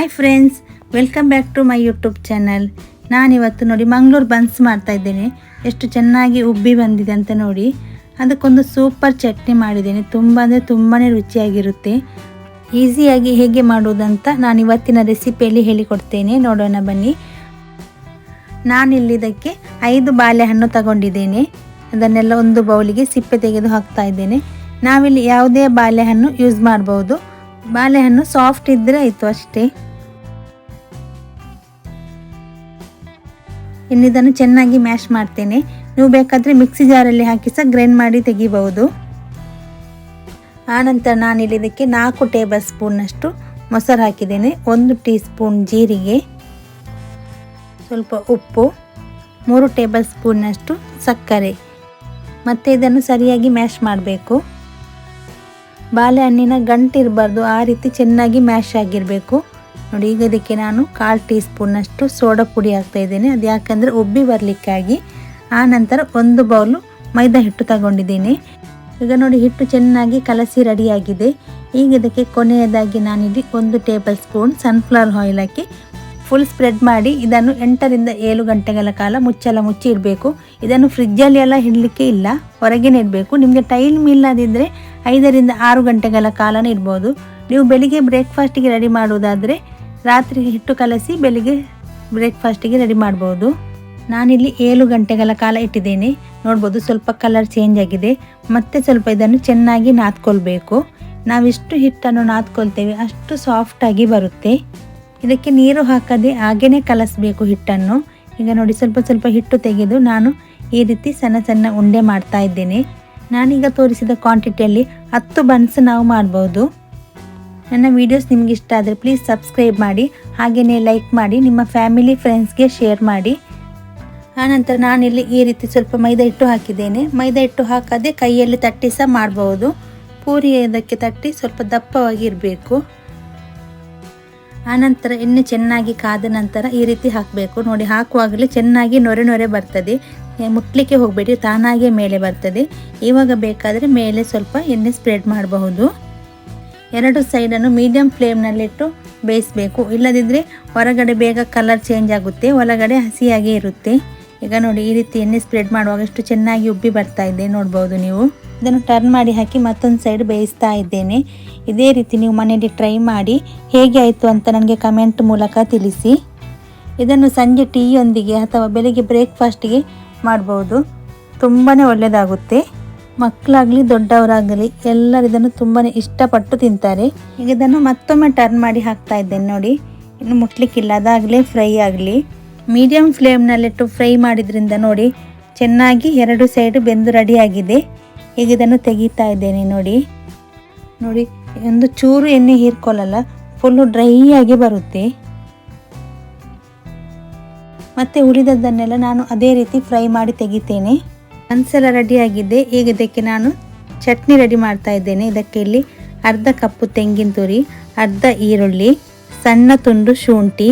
Hi friends welcome back to my YouTube channel ನಾನಿವತ್ತು ನೋಡಿ Mangaluru buns ಮಾಡ್ತಾ ಇದ್ದೇನೆ. ಎಷ್ಟು ಚೆನ್ನಾಗಿ ಉಬ್ಬಿ ಬಂದಿದೆ ಅಂತ ನೋಡಿ. ಅದಕ್ಕೊಂದು ಸೂಪರ್ ಚಟ್ನಿ ಮಾಡಿದ್ದೇನೆ. ತುಂಬ ಅಂದರೆ ತುಂಬಾ ರುಚಿಯಾಗಿರುತ್ತೆ. ಈಸಿಯಾಗಿ ಹೇಗೆ ಮಾಡುವುದಂತ ನಾನು ಇವತ್ತಿನ ರೆಸಿಪಿಯಲ್ಲಿ ಹೇಳಿಕೊಡ್ತೇನೆ. ನೋಡೋಣ ಬನ್ನಿ. ನಾನಿಲ್ಲಿದ್ದಕ್ಕೆ ಐದು ಬಾಳೆಹಣ್ಣು ತಗೊಂಡಿದ್ದೇನೆ. ಅದನ್ನೆಲ್ಲ ಒಂದು ಬೌಲಿಗೆ ಸಿಪ್ಪೆ ತೆಗೆದು ಹಾಕ್ತಾ ಇದ್ದೇನೆ. ನಾವಿಲ್ಲಿ ಯಾವುದೇ ಬಾಳೆಹಣ್ಣು ಯೂಸ್ ಮಾಡ್ಬೋದು. ಬಾಳೆಹಣ್ಣು ಸಾಫ್ಟ್ ಇದ್ದರೆ ಆಯಿತು ಅಷ್ಟೇ. ಇನ್ನು ಇದನ್ನು ಚೆನ್ನಾಗಿ ಮ್ಯಾಶ್ ಮಾಡ್ತೇನೆ. ನೀವು ಬೇಕಾದರೆ ಮಿಕ್ಸಿ ಜಾರಲ್ಲಿ ಹಾಕಿ ಸಹ ಗ್ರೈಂಡ್ ಮಾಡಿ ತೆಗಿಬಹುದು. ಆನಂತರ ನಾನಿಲ್ಲಿ ಇದಕ್ಕೆ ನಾಲ್ಕು ಟೇಬಲ್ ಸ್ಪೂನ್ನಷ್ಟು ಮೊಸರು ಹಾಕಿದ್ದೇನೆ. ಒಂದು ಟೀ ಸ್ಪೂನ್ ಜೀರಿಗೆ, ಸ್ವಲ್ಪ ಉಪ್ಪು, ಮೂರು ಟೇಬಲ್ ಸ್ಪೂನ್ನಷ್ಟು ಸಕ್ಕರೆ. ಮತ್ತು ಇದನ್ನು ಸರಿಯಾಗಿ ಮ್ಯಾಶ್ ಮಾಡಬೇಕು. ಬಾಳೆಹಣ್ಣಿನ ಗಂಟಿರಬಾರ್ದು, ಆ ರೀತಿ ಚೆನ್ನಾಗಿ ಮ್ಯಾಶ್ ಆಗಿರಬೇಕು. ನೋಡಿ, ಈಗ ಇದಕ್ಕೆ ನಾನು ಕಾಲು ಟೀ ಸ್ಪೂನಷ್ಟು ಸೋಡಾ ಪುಡಿ ಹಾಕ್ತಾ ಇದ್ದೇನೆ. ಅದು ಯಾಕಂದರೆ ಉಬ್ಬಿ ಬರಲಿಕ್ಕಾಗಿ. ಆ ನಂತರ ಒಂದು ಬೌಲು ಮೈದಾ ಹಿಟ್ಟು ತಗೊಂಡಿದ್ದೇನೆ. ಈಗ ನೋಡಿ, ಹಿಟ್ಟು ಚೆನ್ನಾಗಿ ಕಲಸಿ ರೆಡಿಯಾಗಿದೆ ಈಗ ಇದಕ್ಕೆ ಕೊನೆಯದಾಗಿ ನಾನಿಲ್ಲಿ ಒಂದು ಟೇಬಲ್ ಸ್ಪೂನ್ ಸನ್ಫ್ಲವರ್ ಆಯಿಲ್ ಹಾಕಿ ಫುಲ್ ಸ್ಪ್ರೆಡ್ ಮಾಡಿ, ಇದನ್ನು ಎಂಟರಿಂದ ಏಳು ಗಂಟೆಗಳ ಕಾಲ ಮುಚ್ಚಲ ಮುಚ್ಚಿ ಇಡಬೇಕು. ಇದನ್ನು ಫ್ರಿಜ್ಜಲ್ಲಿ ಎಲ್ಲ ಇಡಲಿಕ್ಕೆ ಇಲ್ಲ, ಹೊರಗೇನೆ ಇಡಬೇಕು. ನಿಮಗೆ ಟೈಮ್ ಇಲ್ಲದಿದ್ದರೆ ಐದರಿಂದ ಆರು ಗಂಟೆಗಳ ಕಾಲನೇ ಇಡ್ಬೋದು. ನೀವು ಬೆಳಿಗ್ಗೆ ಬ್ರೇಕ್ಫಾಸ್ಟಿಗೆ ರೆಡಿ ಮಾಡುವುದಾದರೆ ರಾತ್ರಿ ಹಿಟ್ಟು ಕಲಸಿ ಬೆಳಿಗ್ಗೆ ಬ್ರೇಕ್ಫಾಸ್ಟಿಗೆ ರೆಡಿ ಮಾಡ್ಬೋದು. ನಾನಿಲ್ಲಿ ಏಳು ಗಂಟೆಗಳ ಕಾಲ ಇಟ್ಟಿದ್ದೇನೆ. ನೋಡ್ಬೋದು ಸ್ವಲ್ಪ ಕಲರ್ ಚೇಂಜ್ ಆಗಿದೆ. ಮತ್ತೆ ಸ್ವಲ್ಪ ಇದನ್ನು ಚೆನ್ನಾಗಿ ನಾದ್ಕೊಳ್ಬೇಕು. ನಾವಿಷ್ಟು ಹಿಟ್ಟನ್ನು ನಾದ್ಕೊಳ್ತೇವೆ, ಅಷ್ಟು ಸಾಫ್ಟಾಗಿ ಬರುತ್ತೆ. ಇದಕ್ಕೆ ನೀರು ಹಾಕದೆ ಹಾಗೇ ಕಲಸಬೇಕು ಹಿಟ್ಟನ್ನು. ಈಗ ನೋಡಿ, ಸ್ವಲ್ಪ ಸ್ವಲ್ಪ ಹಿಟ್ಟು ತೆಗೆದು ನಾನು ಈ ರೀತಿ ಸಣ್ಣ ಸಣ್ಣ ಉಂಡೆ ಮಾಡ್ತಾ ಇದ್ದೇನೆ. ನಾನೀಗ ತೋರಿಸಿದ ಕ್ವಾಂಟಿಟಿಯಲ್ಲಿ ಹತ್ತು ಬನ್ಸ್ ನಾವು ಮಾಡ್ಬೋದು. ನನ್ನ ವೀಡಿಯೋಸ್ ನಿಮ್ಗೆ ಇಷ್ಟ ಆದರೆ ಪ್ಲೀಸ್ ಸಬ್ಸ್ಕ್ರೈಬ್ ಮಾಡಿ ಹಾಗೆಯೇ ಲೈಕ್ ಮಾಡಿ, ನಿಮ್ಮ ಫ್ಯಾಮಿಲಿ ಫ್ರೆಂಡ್ಸ್ಗೆ ಶೇರ್ ಮಾಡಿ. ಆನಂತರ ನಾನಿಲ್ಲಿ ಈ ರೀತಿ ಸ್ವಲ್ಪ ಮೈದಾ ಹಿಟ್ಟು ಹಾಕಿದ್ದೇನೆ. ಮೈದಾ ಹಿಟ್ಟು ಹಾಕದೆ ಕೈಯಲ್ಲಿ ತಟ್ಟಿ ಸಹ ಮಾಡಬಹುದು ಪೂರಿ ಇದಕ್ಕೆ ತಟ್ಟಿ ಸ್ವಲ್ಪ ದಪ್ಪವಾಗಿ ಇರಬೇಕು. ಆನಂತರ ಎಣ್ಣೆ ಚೆನ್ನಾಗಿ ಕಾದ ನಂತರ ಈ ರೀತಿ ಹಾಕಬೇಕು. ನೋಡಿ, ಹಾಕುವಾಗಲೇ ಚೆನ್ನಾಗಿ ನೊರೆ ನೊರೆ ಬರ್ತದೆ. ಮುಟ್ಲಿಕ್ಕೆ ಹೋಗಬೇಡಿ, ತಾನಾಗೆ ಮೇಲೆ ಬರ್ತದೆ. ಇವಾಗ ಬೇಕಾದರೆ ಮೇಲೆ ಸ್ವಲ್ಪ ಎಣ್ಣೆ ಸ್ಪ್ರೆಡ್ ಮಾಡಬಹುದು. ಎರಡು ಸೈಡನ್ನು ಮೀಡಿಯಂ ಫ್ಲೇಮ್ನಲ್ಲಿಟ್ಟು ಬೇಯಿಸಬೇಕು. ಇಲ್ಲದಿದ್ದರೆ ಹೊರಗಡೆ ಬೇಗ ಕಲರ್ ಚೇಂಜ್ ಆಗುತ್ತೆ. ಒಳಗಡೆ ಹಸಿಯಾಗೇ ಇರುತ್ತೆ. ಈಗ ನೋಡಿ, ಈ ರೀತಿ ಎಣ್ಣೆ ಸ್ಪ್ರೆಡ್ ಮಾಡುವಾಗ ಎಷ್ಟು ಚೆನ್ನಾಗಿ ಉಬ್ಬಿ ಬರ್ತಾ ಇದೆ ನೋಡ್ಬೋದು ನೀವು. ಇದನ್ನು ಟರ್ನ್ ಮಾಡಿ ಹಾಕಿ ಮತ್ತೊಂದು ಸೈಡ್ ಬೇಯಿಸ್ತಾ ಇದ್ದೇನೆ. ಇದೇ ರೀತಿ ನೀವು ಮನೆಯಲ್ಲಿ ಟ್ರೈ ಮಾಡಿ ಹೇಗೆ ಆಯಿತು ಅಂತ ನನಗೆ ಕಮೆಂಟ್ ಮೂಲಕ ತಿಳಿಸಿ. ಇದನ್ನು ಸಂಜೆ ಟೀಯೊಂದಿಗೆ ಅಥವಾ ಬೆಳಿಗ್ಗೆ ಬ್ರೇಕ್ಫಾಸ್ಟಿಗೆ ಮಾಡ್ಬೋದು. ತುಂಬಾ ಒಳ್ಳೆಯದಾಗುತ್ತೆ ಮಕ್ಕಳಾಗಲಿ, ದೊಡ್ಡವರಾಗಲಿ ಎಲ್ಲರೂ ಇದನ್ನು ತುಂಬಾ ಇಷ್ಟಪಟ್ಟು ತಿಂತಾರೆ. ಈಗ ಇದನ್ನು ಮತ್ತೊಮ್ಮೆ ಟರ್ನ್ ಮಾಡಿ ಹಾಕ್ತಾ ಇದ್ದೇನೆ ನೋಡಿ. ಇನ್ನು ಮುಟ್ಲಿಕ್ಕಿಲ್ಲ, ಅದಾಗಲಿ ಫ್ರೈ ಆಗಲಿ. ಮೀಡಿಯಂ ಫ್ಲೇಮ್ನಲ್ಲಿಟ್ಟು ಫ್ರೈ ಮಾಡಿದ್ರಿಂದ ನೋಡಿ, ಚೆನ್ನಾಗಿ ಎರಡು ಸೈಡ್ ಬೆಂದು ರೆಡಿಯಾಗಿದೆ ಈಗ ಇದನ್ನು ತೆಗಿತಾ ಇದ್ದೇನೆ ನೋಡಿ. ನೋಡಿ, ಒಂದು ಚೂರು ಎಣ್ಣೆ ಹೀರ್ಕೊಳ್ಳಲ್ಲ ಫುಲ್ಲು ಡ್ರೈ ಆಗಿ ಬರುತ್ತೆ. ಮತ್ತೆ ಉಳಿದದ್ದನ್ನೆಲ್ಲ ನಾನು ಅದೇ ರೀತಿ ಫ್ರೈ ಮಾಡಿ ತೆಗಿತೇನೆ. ಒಂದ್ಸಲ ಆಗಿದೆ ಈಗ ಇದಕ್ಕೆ ನಾನು ಚಟ್ನಿ ರೆಡಿ ಮಾಡ್ತಾ ಇದ್ದೇನೆ. ಇದಕ್ಕೆ ಇಲ್ಲಿ ಅರ್ಧ ಕಪ್ಪು ತೆಂಗಿನ ತುರಿ, ಅರ್ಧ ಈರುಳ್ಳಿ, ಸಣ್ಣ ತುಂಡು ಶುಂಠಿ,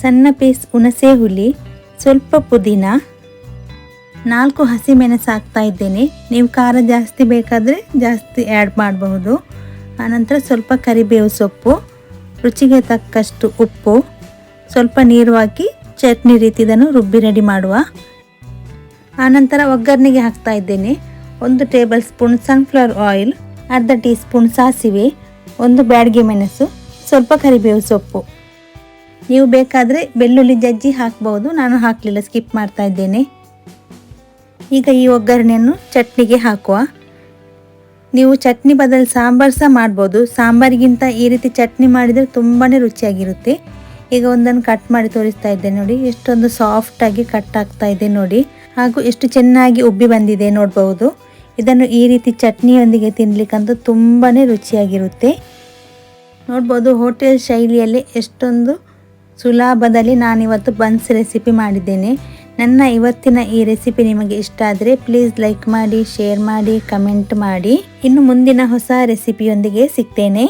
ಸಣ್ಣ ಪೀಸ್ ಹುಣಸೆ ಹುಳಿ, ಸ್ವಲ್ಪ ಪುದೀನ, ನಾಲ್ಕು ಹಸಿಮೆಣಸು ಹಾಕ್ತಾ ಇದ್ದೇನೆ. ನೀವು ಖಾರ ಜಾಸ್ತಿ ಬೇಕಾದರೆ ಜಾಸ್ತಿ ಆ್ಯಡ್ ಮಾಡಬಹುದು. ಆನಂತರ ಸ್ವಲ್ಪ ಕರಿಬೇವು ಸೊಪ್ಪು, ರುಚಿಗೆ ತಕ್ಕಷ್ಟು ಉಪ್ಪು, ಸ್ವಲ್ಪ ನೀರು ಹಾಕಿ ಚಟ್ನಿ ರೀತಿ ಇದನ್ನು ರುಬ್ಬಿ ರೆಡಿ ಮಾಡುವ. ಆನಂತರ ಒಗ್ಗರಣೆಗೆ ಹಾಕ್ತಾ ಇದ್ದೇನೆ. ಒಂದು ಟೇಬಲ್ ಸ್ಪೂನ್ ಸನ್ಫ್ಲವರ್ ಆಯಿಲ್ ಅರ್ಧ ಟೀ ಸ್ಪೂನ್ ಸಾಸಿವೆ, ಒಂದು ಬ್ಯಾಡ್ಗೆ ಮೆಣಸು, ಸ್ವಲ್ಪ ಕರಿಬೇವು ಸೊಪ್ಪು. ನೀವು ಬೇಕಾದರೆ ಬೆಳ್ಳುಳ್ಳಿ ಜಜ್ಜಿ ಹಾಕ್ಬೋದು ನಾನು ಹಾಕಲಿಲ್ಲ ಸ್ಕಿಪ್ ಮಾಡ್ತಾ ಇದ್ದೇನೆ. ಈಗ ಈ ಒಗ್ಗರಣೆಯನ್ನು ಚಟ್ನಿಗೆ ಹಾಕುವ. ನೀವು ಚಟ್ನಿ ಬದಲು ಸಾಂಬಾರು ಸಹ ಮಾಡ್ಬೋದು. ಸಾಂಬಾರಿಗಿಂತ ಈ ರೀತಿ ಚಟ್ನಿ ಮಾಡಿದರೆ ತುಂಬಾ ರುಚಿಯಾಗಿರುತ್ತೆ. ಈಗ ಒಂದನ್ನು ಕಟ್ ಮಾಡಿ ತೋರಿಸ್ತಾ ಇದ್ದೆ ನೋಡಿ. ಎಷ್ಟೊಂದು ಸಾಫ್ಟಾಗಿ ಕಟ್ ಆಗ್ತಾ ಇದೆ ನೋಡಿ. ಹಾಗೂ ಎಷ್ಟು ಚೆನ್ನಾಗಿ ಉಬ್ಬಿ ಬಂದಿದೆ ನೋಡಬಹುದು ಇದನ್ನು ಈ ರೀತಿ ಚಟ್ನಿಯೊಂದಿಗೆ ತಿನ್ಲಿಕ್ಕಂತೂ ತುಂಬಾ ರುಚಿಯಾಗಿರುತ್ತೆ. ನೋಡ್ಬೋದು ಹೋಟೆಲ್ ಶೈಲಿಯಲ್ಲಿ ಎಷ್ಟೊಂದು ಸುಲಭದಲ್ಲಿ ನಾನಿವತ್ತು ಬನ್ಸ್ ರೆಸಿಪಿ ಮಾಡಿದ್ದೇನೆ. ನನ್ನ ಇವತ್ತಿನ ಈ ರೆಸಿಪಿ ನಿಮಗೆ ಇಷ್ಟ ಆದರೆ ಪ್ಲೀಸ್ ಲೈಕ್ ಮಾಡಿ ಶೇರ್ ಮಾಡಿ ಕಮೆಂಟ್ ಮಾಡಿ. ಇನ್ನು ಮುಂದಿನ ಹೊಸ ರೆಸಿಪಿಯೊಂದಿಗೆ ಸಿಗ್ತೇನೆ.